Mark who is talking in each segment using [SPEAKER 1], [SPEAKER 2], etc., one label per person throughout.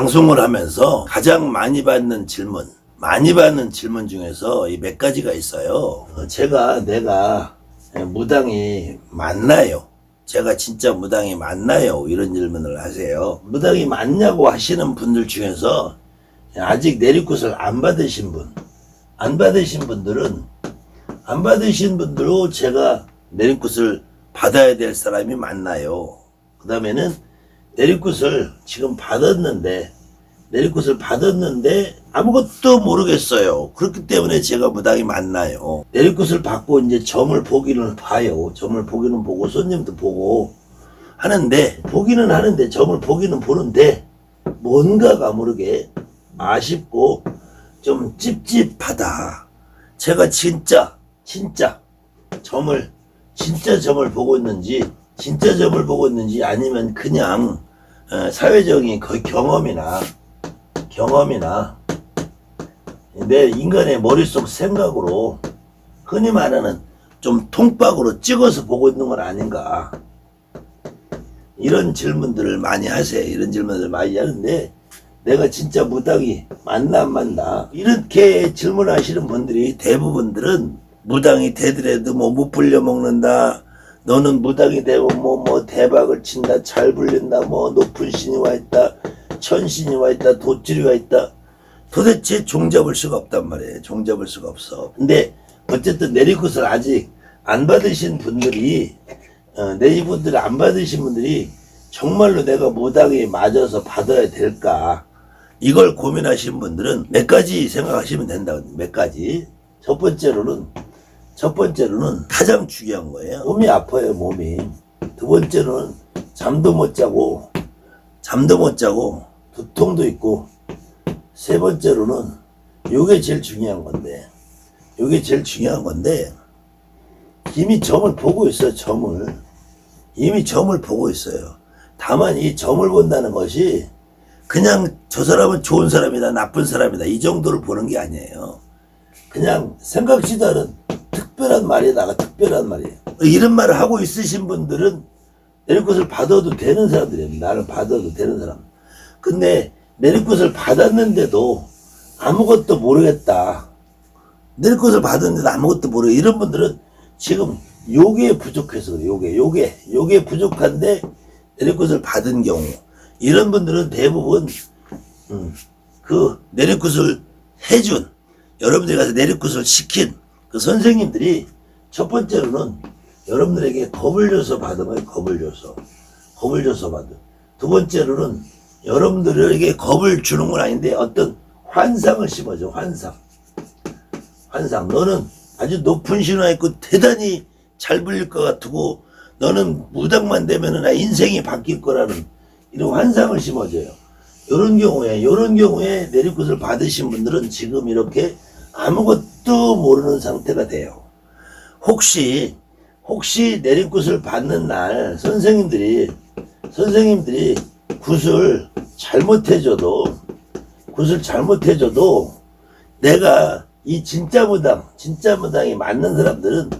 [SPEAKER 1] 방송을 하면서 가장 많이 받는 질문, 많이 받는 질문 중에서 이 몇 가지가 있어요. 어, 제가 내가 무당이 맞나요? 제가 진짜 무당이 맞나요? 이런 질문을 하세요. 무당이 맞냐고 하시는 분들 중에서 아직 내리굿을 안 받으신 분, 안 받으신 분들은 안 받으신 분들로 제가 내리굿을 받아야 될 사람이 맞나요? 그 다음에는 내리굿을 지금 받았는데 내리굿을 받았는데 아무것도 모르겠어요. 그렇기 때문에 제가 무당이 맞나요? 내리굿을 받고 이제 점을 보기는 봐요. 점을 보기는 보고 손님도 보고 하는데 보기는 하는데 점을 보기는 보는데 뭔가가 모르게 아쉽고 좀 찝찝하다. 제가 진짜 진짜 점을 진짜 점을 보고 있는지 진짜 점을 보고 있는지 아니면 그냥 어, 사회적인 거의 경험이나 경험이나 내 인간의 머릿속 생각으로 흔히 말하는 좀 통박으로 찍어서 보고 있는 건 아닌가? 이런 질문들을 많이 하세요. 이런 질문들을 많이 하는데 내가 진짜 무당이 맞나 안 맞나? 이렇게 질문하시는 분들이 대부분들은 무당이 되더라도 뭐 못 불려 먹는다 너는 무당이 되고 뭐뭐 대박을 친다 잘 불린다 뭐 높은 신이 와 있다 천신이 와 있다 돗줄이 와 있다. 도대체 종잡을 수가 없단 말이에요. 종잡을 수가 없어. 근데 어쨌든 내리굿을 아직 안 받으신 분들이 어, 내리굿을 안 받으신 분들이 정말로 내가 무당이 맞아서 받아야 될까? 이걸 고민하신 분들은 몇 가지 생각하시면 된다. 몇 가지. 첫 번째로는 첫 번째로는 가장 중요한 거예요. 몸이 아파요, 몸이. 두 번째로는 잠도 못 자고, 잠도 못 자고, 두통도 있고, 세 번째로는 요게 제일 중요한 건데, 요게 제일 중요한 건데, 이미 점을 보고 있어요, 점을. 이미 점을 보고 있어요. 다만 이 점을 본다는 것이 그냥 저 사람은 좋은 사람이다, 나쁜 사람이다, 이 정도를 보는 게 아니에요. 그냥 생각지도 않은 특별한 말에다가 특별한 말이에요. 이런 말을 하고 있으신 분들은 내릴 것을 받아도 되는 사람들이에요. 나를 받아도 되는 사람. 근데 내릴 것을 받았는데도 아무것도 모르겠다. 내릴 것을 받았는데도 아무것도 모르겠다. 이런 분들은 지금 요게 부족해서 그래요. 요게, 요게, 요게 부족한데 내릴 것을 받은 경우. 이런 분들은 대부분, 음, 그 내릴 것을 해준, 여러분들이 가서 내릴 것을 시킨 그 선생님들이 첫 번째로는 여러분들에게 겁을 줘서 거예요. 겁을 줘서. 겁을 줘서 받은. 두 번째로는 여러분들에게 겁을 주는 건 아닌데 어떤 환상을 심어줘. 환상. 환상. 너는 아주 높은 신화 있고 대단히 잘 불릴 것 같고 너는 무당만 되면은 나 인생이 바뀔 거라는 이런 환상을 심어줘요. 이런 경우에 이런 경우에 내리굿을 받으신 분들은 지금 이렇게 아무것도 모르는 상태가 돼요. 혹시 혹시 내리굿을 받는 날 선생님들이 선생님들이 굿을 잘못해줘도 굿을 잘못해줘도 내가 이 진짜 무당 진짜 무당이 맞는 사람들은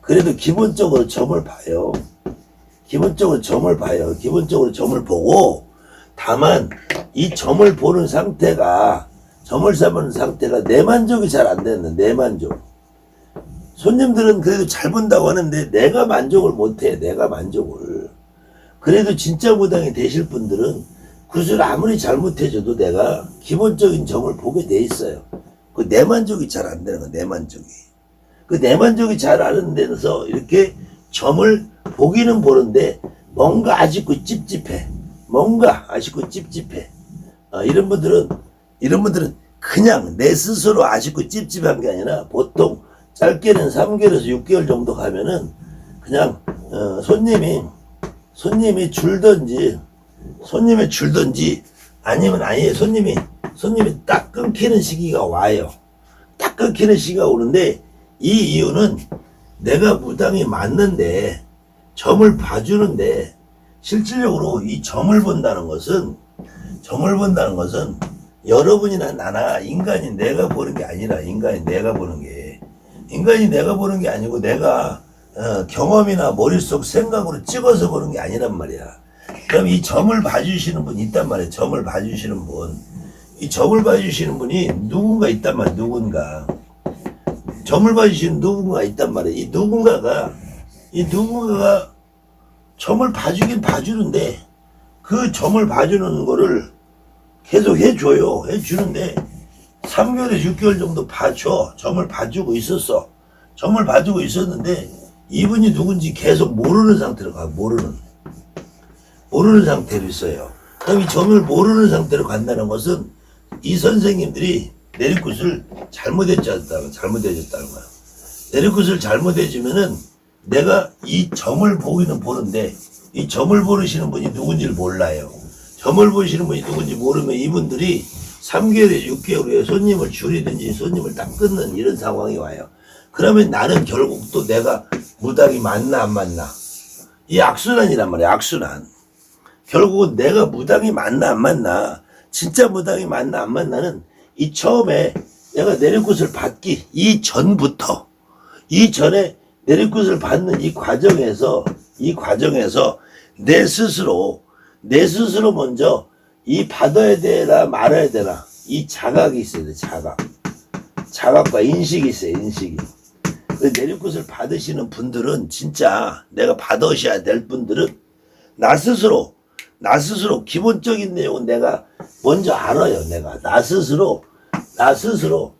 [SPEAKER 1] 그래도 기본적으로 점을 봐요. 기본적으로 점을 봐요. 기본적으로 점을 보고 다만 이 점을 보는 상태가 점을 삼는 상태가 내 만족이 잘 안 되는 내 만족. 손님들은 그래도 잘 본다고 하는데 내가 만족을 못해. 내가 만족을. 그래도 진짜 무당이 되실 분들은 굿을 아무리 잘못해줘도 내가 기본적인 점을 보게 돼 있어요. 그 내 만족이 잘 안 되는 거, 내 만족이. 그 내 만족이 잘 안 되면서 이렇게 점을 보기는 보는데 뭔가 아쉽고 찝찝해. 뭔가 아쉽고 찝찝해. 어, 이런 분들은 이런 분들은 그냥 내 스스로 아쉽고 찝찝한 게 아니라 보통 짧게는 3개월에서 6개월 정도 가면은 그냥 어, 손님이 손님이 줄든지 손님이 줄든지 아니면 아예 손님이 손님이 딱 끊기는 시기가 와요. 딱 끊기는 시기가 오는데 이 이유는 내가 무당이 맞는데 점을 봐주는데 실질적으로 이 점을 본다는 것은 점을 본다는 것은 여러분이나 나나 인간이 내가 보는 게 아니라 인간이 내가 보는 게 인간이 내가 보는 게 아니고 내가 어, 경험이나 머릿속 생각으로 찍어서 보는 게 아니란 말이야. 그럼 이 점을 봐주시는 분이 있단 말이에요. 점을 봐주시는 분. 이 점을 봐주시는 분이 누군가 있단 말이에요. 누군가. 점을 봐주시는 누군가 있단 말이에요. 이 누군가가, 이 누군가가 점을 봐주긴 봐주는데, 그 점을 봐주는 거를 계속 해줘요. 해주는데, 3개월에 6개월 정도 봐줘. 점을 봐주고 있었어. 점을 봐주고 있었는데, 이분이 누군지 계속 모르는 상태로 가, 모르는. 모르는 상태로 있어요. 그럼 이 점을 모르는 상태로 간다는 것은 이 선생님들이 내리굿을 잘못해줬다는, 잘못해줬다는 거야. 내리굿을 잘못해주면은 내가 이 점을 보기는 보는데 이 점을 모르시는 분이 누군지를 몰라요. 점을 보시는 분이 누군지 모르면 이분들이 3개월에 6개월 후에 손님을 줄이든지 손님을 딱 끊는 이런 상황이 와요. 그러면 나는 결국 또 내가 무당이 맞나 안 맞나? 이 악순환이란 말이야 악순환. 결국은 내가 무당이 맞나 안 맞나? 진짜 무당이 맞나 안 맞나는 이 처음에 내가 내리굿을 받기 이 전부터 이 전에 내리굿을 받는 이 과정에서 이 과정에서 내 스스로 내 스스로 먼저 이 받아야 되나 말아야 되나? 이 자각이 있어야 돼 자각. 자각과 인식이 있어요 인식이. 그 내리굿을 받으시는 분들은 진짜 내가 받으셔야 될 분들은 나 스스로 나 스스로 기본적인 내용은 내가 먼저 알아요 내가. 나 스스로 나 스스로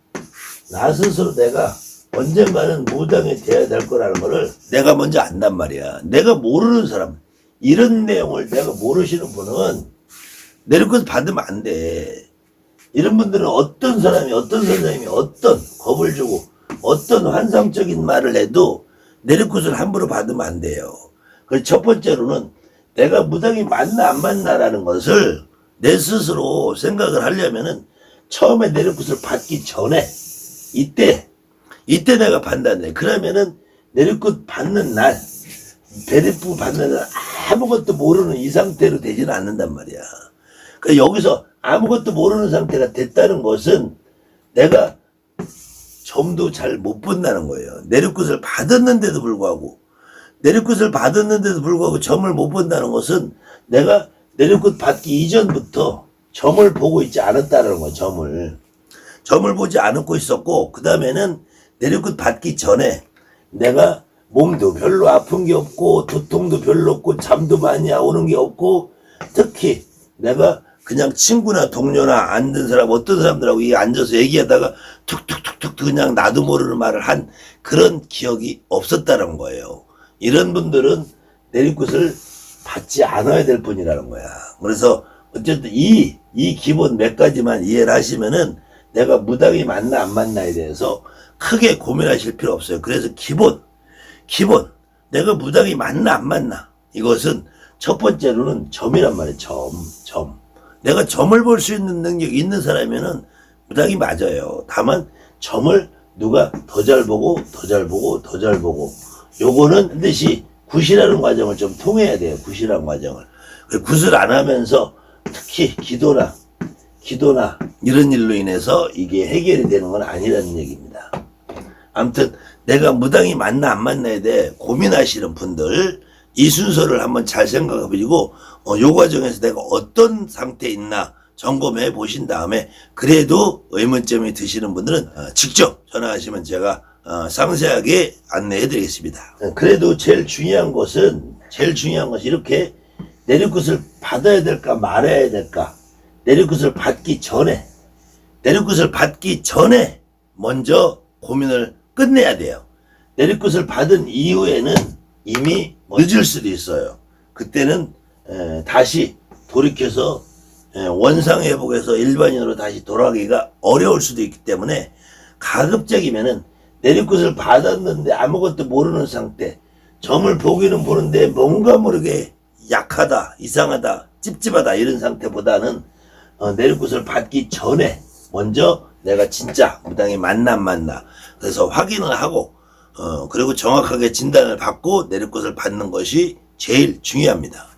[SPEAKER 1] 나 스스로 내가 언젠가는 무당이 돼야 될 거라는 거를 내가 먼저 안단 말이야. 내가 모르는 사람 이런 내용을 내가 모르시는 분은 내리굿 받으면 안 돼 이런 분들은 어떤 사람이 어떤 선생님이 어떤 겁을 주고 어떤 환상적인 말을 해도 내리굿을 함부로 받으면 안 돼요. 그래서 첫 번째로는 내가 무당이 맞나 안 맞나라는 것을 내 스스로 생각을 하려면은 처음에 내리굿을 받기 전에 이때 이때 내가 판단해. 그러면은 내리굿 받는 날 베리프 받는 날 아무것도 모르는 이 상태로 되지는 않는단 말이야. 그 여기서 아무것도 모르는 상태가 됐다는 것은 내가 점도 잘 못 본다는 거예요. 내리굿을 받았는데도 불구하고 내리굿을 받았는데도 불구하고 점을 못 본다는 것은 내가 내리굿 받기 이전부터 점을 보고 있지 않았다는 거예요. 점을 점을 보지 않고 있었고 그 다음에는 내리굿 받기 전에 내가 몸도 별로 아픈 게 없고 두통도 별로 없고 잠도 많이 오는 게 없고 특히 내가 그냥 친구나 동료나 앉은 사람 어떤 사람들하고 이 앉아서 얘기하다가 툭툭툭툭 그냥 나도 모르는 말을 한 그런 기억이 없었다는 거예요. 이런 분들은 내리굿을 받지 않아야 될 분이라는 거야. 그래서 어쨌든 이, 이 기본 몇 가지만 이해를 하시면은 내가 무당이 맞나 안 맞나에 대해서 크게 고민하실 필요 없어요. 그래서 기본, 기본, 내가 무당이 맞나 안 맞나 이것은 첫 번째로는 점이란 말이에요. 점, 점. 내가 점을 볼 수 있는 능력이 있는 사람이면은 무당이 맞아요. 다만 점을 누가 더 잘 보고 더 잘 보고 더 잘 보고 요거는 반드시 굿이라는 과정을 좀 통해야 돼요. 굿이라는 과정을. 그 굿을 안 하면서 특히 기도나 기도나 이런 일로 인해서 이게 해결이 되는 건 아니라는 얘기입니다. 아무튼 내가 무당이 맞나 안 맞나에 대해 고민하시는 분들 이 순서를 한번 잘 생각해 보시고 어, 요 과정에서 내가 어떤 상태에 있나 점검해 보신 다음에 그래도 의문점이 드시는 분들은 어, 직접 전화하시면 제가 어, 상세하게 안내해 드리겠습니다. 어, 그래도 제일 중요한 것은 제일 중요한 것이 이렇게 내리굿을 받아야 될까 말아야 될까 내리굿을 받기 전에 내리굿을 받기 전에 먼저 고민을 끝내야 돼요. 내리굿을 받은 이후에는 이미 늦을 수도 있어요. 그때는 에, 다시 돌이켜서 에, 원상 회복해서 일반인으로 다시 돌아가기가 어려울 수도 있기 때문에 가급적이면은 내리굿을 받았는데 아무것도 모르는 상태 점을 보기는 보는데 뭔가 모르게 약하다 이상하다 찝찝하다 이런 상태보다는 어, 내리굿을 받기 전에 먼저 내가 진짜 무당이 맞나 안 맞나 그래서 확인을 하고 어, 그리고 정확하게 진단을 받고 내리굿을 받는 것이 제일 중요합니다.